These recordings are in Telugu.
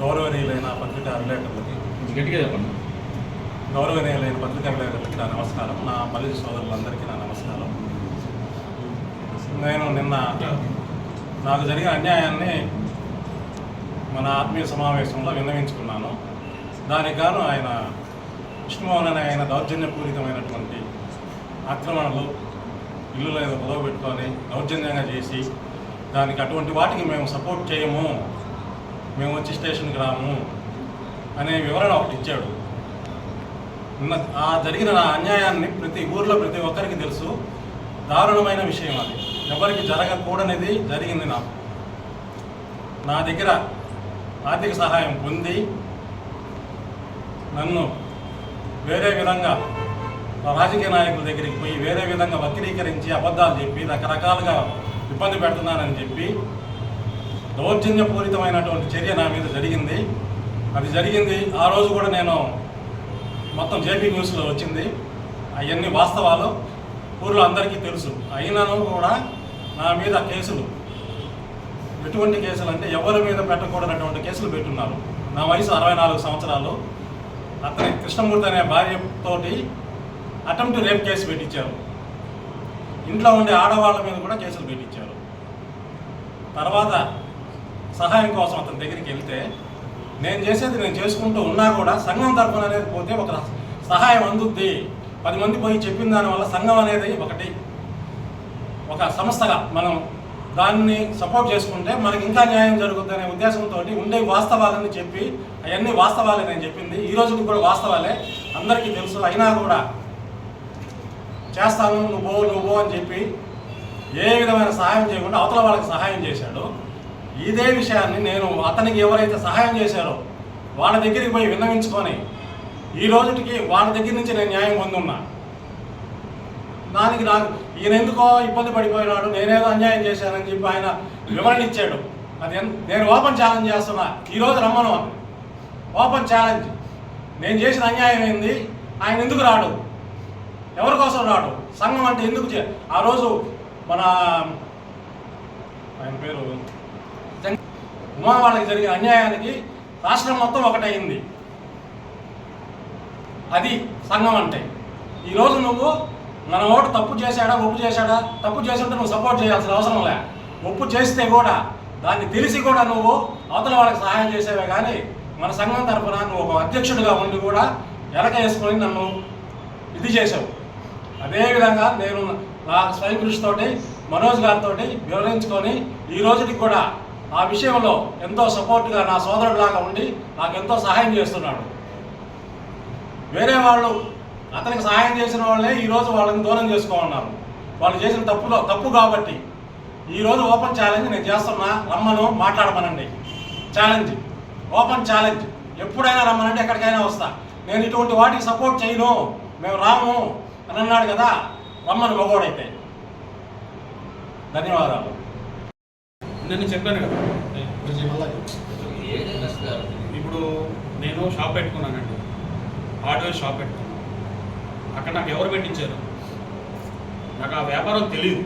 గౌరవనీయులైన పత్రికా విలేకరులకి గట్టిగా చెప్పండి. గౌరవనీయులైన పత్రికా విలేకరులకి నా నమస్కారం. నా మలిజ సోదరులందరికీ నా నమస్కారం. నేను నిన్న నాకు జరిగిన అన్యాయాన్ని మన ఆత్మీయ సమావేశంలో విన్నవించుకున్నాను. దానికి గాను ఆయన విష్ణుమోహన్ అనే ఆయన దౌర్జన్యపూరితమైనటువంటి ఆక్రమణలు ఇల్లులో ఏదో పెట్టుకొని దౌర్జన్యంగా చేసి దానికి అటువంటి వాటికి మేము సపోర్ట్ చేయము. మేము వచ్చి స్టేషన్కి రాము అనే వివరణ ఒకటి ఇచ్చాడు. ఆ జరిగిన నా అన్యాయాన్ని ప్రతి ఊర్లో ప్రతి ఒక్కరికి తెలుసు. దారుణమైన విషయం అది. ఎవరికి జరగకూడనిది జరిగింది నాకు. నా దగ్గర ఆర్థిక సహాయం పొంది నన్ను వేరే విధంగా రాజకీయ నాయకుల దగ్గరికి పోయి వేరే విధంగా వక్రీకరించి అబద్ధాలు చెప్పి రకరకాలుగా ఇబ్బంది పెడుతున్నానని చెప్పి దౌర్జన్యపూరితమైనటువంటి చర్య నా మీద జరిగింది. అది జరిగింది. ఆ రోజు కూడా నేను మొత్తం జేపీ న్యూస్లో వచ్చింది. అవన్నీ వాస్తవాలు ఊర్లో అందరికీ తెలుసు. అయినను కూడా నా మీద కేసులు. ఎటువంటి కేసులు అంటే ఎవరి మీద పెట్టకూడనటువంటి కేసులు పెట్టున్నారు. నా వయసు అరవై నాలుగు సంవత్సరాలు. అతని కృష్ణమూర్తి అనే భార్యతోటి అటెంప్ట్ రేప్ కేసు పెట్టించారు. ఇంట్లో ఉండే ఆడవాళ్ళ మీద కూడా కేసులు పెట్టించారు. తర్వాత సహాయం కోసం అతని దగ్గరికి వెళ్తే నేను చేసేది నేను చేసుకుంటూ ఉన్నా కూడా సంఘం తరఫున అనేది పోతే ఒక సహాయం అందుద్ది. పది మంది పోయి చెప్పిన దానివల్ల సంఘం అనేది ఒకటి. ఒక సంస్థగా మనం దాన్ని సపోర్ట్ చేసుకుంటే మనకి ఇంకా న్యాయం జరుగుతుంది అనే ఉద్దేశంతో ఉండే వాస్తవాలని చెప్పి అవన్నీ వాస్తవాలే నేను చెప్పింది. ఈ రోజుకి కూడా వాస్తవాలే. అందరికీ తెలుసు. అయినా కూడా చేస్తాను నువ్వు నువ్వు అని చెప్పి ఏ విధమైన సహాయం చేయకుండా అవతల వాళ్ళకి సహాయం చేశాడు. ఇదే విషయాన్ని నేను అతనికి ఎవరైతే సహాయం చేశారో వాళ్ళ దగ్గరికి పోయి విన్నవించుకొని ఈ రోజుకి వాళ్ళ దగ్గర నుంచి నేను న్యాయం పొందున్నా. దానికి నాకు ఈయన ఎందుకో ఇబ్బంది పడిపోయినాడు నేనేదో అన్యాయం చేశానని చెప్పి ఆయన వివరణ ఇచ్చాడు. అది నేను ఓపెన్ ఛాలెంజ్ చేస్తున్నా. ఈరోజు రమ్మను అని. Open challenge. నేను చేసిన అన్యాయం ఏంది? ఆయన ఎందుకు రాడు? ఎవరి కోసం రాడు? సంఘం అంటే ఎందుకు చే ఆ రోజు మన ఆయన పేరు ఉమా వాళ్ళకి జరిగిన అన్యాయానికి రాష్ట్రం మొత్తం ఒకటైంది అది సంఘం అంటే. ఈరోజు నువ్వు మన ఓటు తప్పు చేశాడా ఒప్పు చేశాడా? తప్పు చేస్తుంటే నువ్వు సపోర్ట్ చేయాల్సిన అవసరం లే. ఒప్పు చేస్తే కూడా దాన్ని తెలిసి కూడా నువ్వు అవతల వాళ్ళకి సహాయం చేసేవే కానీ మన సంఘం తరఫున నువ్వు ఒక అధ్యక్షుడిగా ఉండి కూడా ఎలక వేసుకొని నన్ను ఇది చేసావు అదేవిధంగా నేను నా స్వయం కృషితోటి మనోజ్ గారితో వివరించుకొని ఈ రోజుకి కూడా ఆ విషయంలో ఎంతో సపోర్ట్గా నా సోదరుడిలాగా ఉండి నాకు ఎంతో సహాయం చేస్తున్నాడు. వేరే వాళ్ళు అతనికి సహాయం చేసిన వాళ్ళే ఈరోజు వాళ్ళని దూరం చేసుకోమన్నారు వాళ్ళు చేసిన తప్పులో తప్పు కాబట్టి ఈరోజు ఓపెన్ ఛాలెంజ్ నేను చేస్తున్నా రమ్మను మాట్లాడమనండి. Challenge open challenge. ఎప్పుడైనా రమ్మనండి ఎక్కడికైనా వస్తా. నేను ఇటువంటి వాటికి సపోర్ట్ చేయను. మేము రాము అని అన్నాడు కదా రమ్మను మగోడైతే. ధన్యవాదాలు. నేను చెప్పాను కదా. ఇప్పుడు నేను షాప్ పెట్టుకున్నానండి. హార్డ్వేర్ షాప్ పెట్టుకున్నాను. అక్కడ నాకు ఎవరు పెట్టించారు? నాకు ఆ వ్యాపారం తెలియదు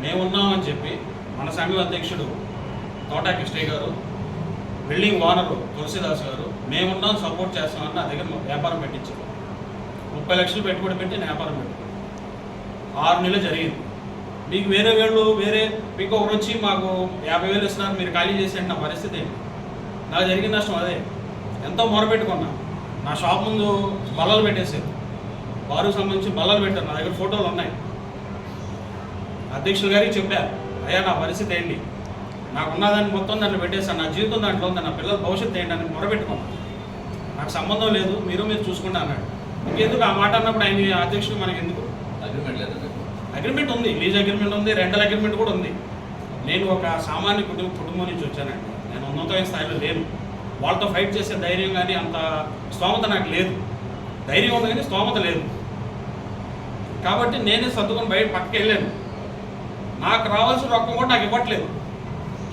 మేమున్నామని చెప్పి మన సంఘం అధ్యక్షుడు తోటా కృష్ణయ్య గారు బిల్డింగ్ ఓనరు తులసిదాస్ గారు మేమున్నాం సపోర్ట్ చేస్తామని నా దగ్గర వ్యాపారం పెట్టించారు. ముప్పై లక్షలు పెట్టుబడి పెట్టి వ్యాపారం పెట్టుకున్నాను ఆరు నెలలు జరిగింది. మీకు వేరే వేళ్ళు వేరే మీకు ఒకరు వచ్చి మాకు యాభై వేలు ఇస్తున్నారు మీరు ఖాళీ చేసేయండి నా పరిస్థితి. ఏంటి నాకు జరిగిన నష్టం అదే. ఎంతో మొరపెట్టుకున్నా నా షాప్ ముందు బల్లలు పెట్టేసారు వారు సంబంధించి బల్లలు పెట్టారు. నా దగ్గర ఫోటోలు ఉన్నాయి. అధ్యక్షులు గారికి చెప్పారు అయ్యా నా పరిస్థితి ఏంటి? నాకు ఉన్నదాన్ని మొత్తం దాంట్లో పెట్టేశాను నా జీవితం దాంట్లో ఉంది. నా పిల్లల భవిష్యత్తు ఏంటి? అని మొరపెట్టుకున్నాను నాకు సంబంధం లేదు. మీరు మీరు చూసుకుంటా అన్నాడు. ఇంకెందుకు ఆ మాట అన్నప్పుడు ఆయన అధ్యక్షుడు మనకి ఎందుకు అగ్రిమెంట్ లేదు అగ్రిమెంట్ ఉంది లీజ్ అగ్రిమెంట్ ఉంది రెంటల్ అగ్రిమెంట్ కూడా ఉంది. నేను ఒక సామాన్య కుటుంబ కుటుంబం నుంచి వచ్చానండి. నేను ఉన్నతమైన స్థాయిలో లేను. వాళ్ళతో ఫైట్ చేసే ధైర్యం కానీ అంత స్తోమత నాకు లేదు. ధైర్యం ఉంది కానీ స్తోమత లేదు. కాబట్టి నేనే సర్దుకొని బయట పక్కకి వెళ్ళాను. నాకు రావాల్సిన రొక్కం కూడా నాకు ఇవ్వట్లేదు.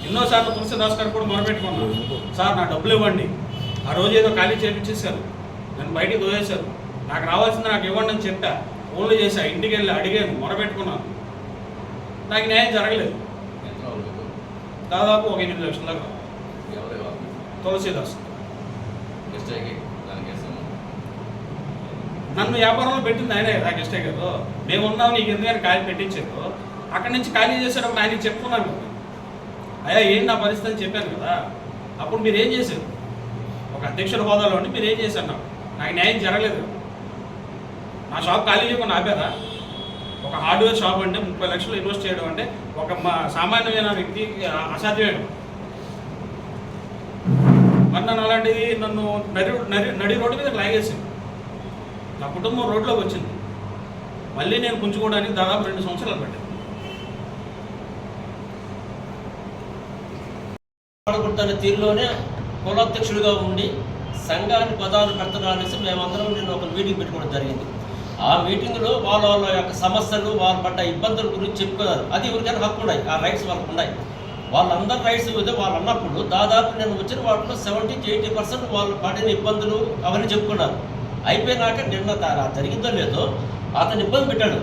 ఎన్నోసార్లు తులసిదాస్ గారు కూడా మొరపెట్టుకున్నాను సార్ నా డబ్బులు ఇవ్వండి. ఆ రోజు ఏదో ఖాళీ చేపించేశారు. నన్ను బయటికి దోయేశారు నాకు రావాల్సింది నాకు ఇవ్వండి అని చెప్పా. ఫోన్లు చేశా ఇంటికి వెళ్ళి అడిగాను మొరపెట్టుకున్నాను. నాకు న్యాయం జరగలేదు. దాదాపు ఒక ఎనిమిది లక్షల దాకా. తులసిదాస్. నన్ను వ్యాపారంలో పెట్టింది ఆయనే కదా కిష్టే గారు. మేము ఉన్నాం నీకు ఎందుకని ఖాళీ పెట్టించారు? అక్కడి నుంచి ఖాళీ చేసేటప్పుడు ఆయనకి చెప్పుకున్నాను కదా. అయ్యా ఏంటి నా పరిస్థితి అని చెప్పాను కదా. అప్పుడు మీరు ఏం చేశారు? ఒక అధ్యక్షుల హోదాలో ఉండి మీరు ఏం చేశారు నాకు? నాకు న్యాయం జరగలేదు. నా షాప్ ఖాళీ చేయకుండా ఆపేదా? ఒక హార్డ్వేర్ షాప్ అంటే ముప్పై లక్షలు ఇన్వెస్ట్ చేయడం అంటే ఒక మా సామాన్యమైన వ్యక్తికి అసాధ్యమే మరి నన్ను అలాంటిది నన్ను నడి నడి నడి రోడ్డు మీద లాగేసింది. నా కుటుంబం రోడ్లోకి వచ్చింది. మళ్ళీ నేను పుంజుకోవడానికి దాదాపు రెండు సంవత్సరాలు పట్టింది. పాల్గొంటున్న తీరులోనే కులాధ్యక్షుడిగా ఉండి సంఘాన్ని పదాలు పెడతారు అనేసి మేమందరం నేను ఒక మీటింగ్ పెట్టుకోవడం జరిగింది. ఆ మీటింగ్లో వాళ్ళ వాళ్ళ యొక్క సమస్యలు వాళ్ళు పడ్డ ఇబ్బందుల గురించి చెప్పుకున్నారు అది ఎవరికైనా హక్కు ఉన్నాయి ఆ రైట్స్ వాళ్ళకు ఉన్నాయి వాళ్ళందరి రైట్స్ మీద వాళ్ళు అన్నప్పుడు దాదాపు నేను వచ్చిన వాటిలో సెవెంటీ ఎయిటీ పర్సెంట్ వాళ్ళు పడిన ఇబ్బందులు అవన్నీ చెప్పుకున్నారు. అయిపోయినాక నిన్న జరిగిందో లేదో అతను ఇబ్బంది పెట్టాడు.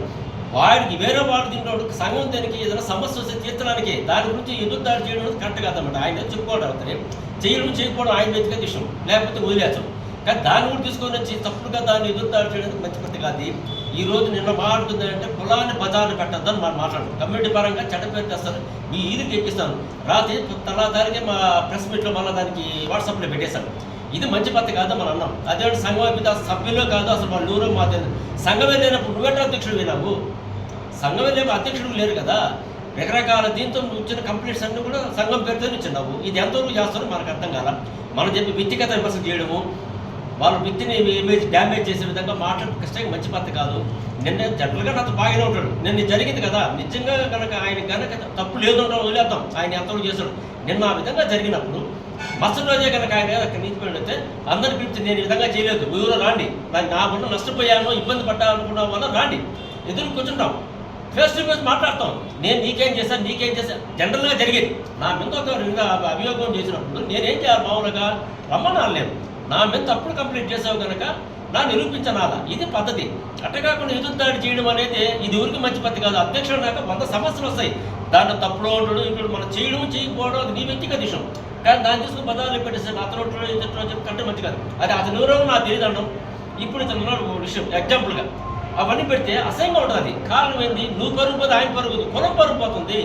వాడికి వేరే వాడు తింటాడు. సంఘం దానికి ఏదైనా సమస్య వస్తే తీర్చడానికి దాని గురించి ఎదురు దాడి చేయడం కరెక్ట్ కాదన్నమాట. ఆయన చెప్పుకోవడం అవుతుంది చేయడం చేయకపోవడం ఆయన వ్యక్తిగత విషయం. లేకపోతే వదిలేచం కానీ దాన్ని కూడా తీసుకొని వచ్చి తప్పుడుగా దాన్ని ఎదురు చేయడానికి మంచి పద్ధతి కాదు. ఈ రోజు నిన్న మాట్లాడుతుంది అంటే కులాన్ని బజార్లు పెట్టద్దని మనం మాట్లాడు కమ్యూనిటీ పరంగా చెడ్డ పేరు తెస్తారు. మీ ఈదికి ఎక్కిస్తాను. రాత్రి తలాదారికి మా ప్రెస్ మీట్లో మళ్ళీ దానికి వాట్సాప్లో పెట్టేశాను ఇది మంచి పద్ధతి కాదు మనం అన్నాం. అదే సంఘం మీద సభ్యులు కాదు అసలు వాళ్ళు నూరు మా తెలియదు సంఘమే లేనప్పుడు నువ్వెట్లా అధ్యక్షుడు వినావు సంఘమే లేని అధ్యక్షుడు లేరు కదా. రకరకాల దీంతో నువ్వు ఇచ్చిన కంప్లీట్స్ అన్ని కూడా సంఘం పేరుతో ఇచ్చినావు. ఇది ఎంతవరకు చేస్తారో మనకు అర్థం కాల. మనం చెప్పి వ్యక్తిగత విమర్శ చేయడము వాళ్ళ వ్యక్తిని ఇమేజ్ డ్యామేజ్ చేసే విధంగా మాట్లాడడం కష్టంగా మంచి పద్ధతి కాదు. నిన్న జనరల్గా నాతో బాగానే ఉంటాడు. నిన్న జరిగింది కదా. నిజంగా కనుక ఆయన కనుక తప్పు లేదు అంటే వదిలేద్దాం. ఆయన ఎంతవరకు చేస్తాడు నిన్న ఆ విధంగా జరిగినప్పుడు మరుసటి రోజే కనుక ఆయన అక్కడ నీతిపోయినైతే అందరి పిలిచి నేను ఈ విధంగా చేయలేదు. ఊరు రాండి. దాన్ని నా వల్ల నష్టపోయాను ఇబ్బంది పడ్డానుకున్న వల్ల రాండి. ఎదురు కూర్చుంటాం. ఫేస్ టు ఫేస్ మాట్లాడతాం. నేను నీకేం చేశాను నీకేం చేశాను జనరల్గా జరిగేది. నా మీద ఒక అభియోగం చేసినప్పుడు నేనేం చేయాలి మామూలుగా? రమ్మనాలి లేదు నా మీద తప్పుడు కంప్లీట్ చేసావు కనుక నా నిరూపించనాలా. ఇది పద్ధతి. అట్టకాకుండా ఎదురు దాడి చేయడం అనేది ఇది ఊరికి మంచి పద్ధతి కాదు. అధ్యక్షుడు నాకు వంద సమస్యలు వస్తాయి. దాంట్లో తప్పులో ఉండడం ఇప్పుడు మనం చేయడం చేయకపోవడం అది నీ వ్యక్తిగత విషయం. కానీ దాన్ని తీసుకుని పదాలు పెట్టేసి అతను ఉంటాడు ఇతను చెప్పి కంటే మంచి కాదు. అది అతని ఎవరో నాకు తెలియదండం. ఇప్పుడు ఇతను విషయం ఎగ్జాంపుల్గా అవన్నీ పెడితే అసహ్యంగా ఉంటుంది. కారణం ఏంది? నువ్వు పరుగు పోతే ఆయన పరుగుతుంది కులం పరుగు పోతుంది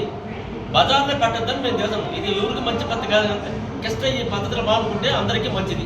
బజార్లో పెట్టద్దని మేము తెలుసాం ఇది ఎవరికి మంచి పద్ధతి కాదు కష్ట ఈ పద్ధతిలో బాగుంటే అందరికీ మంచిది.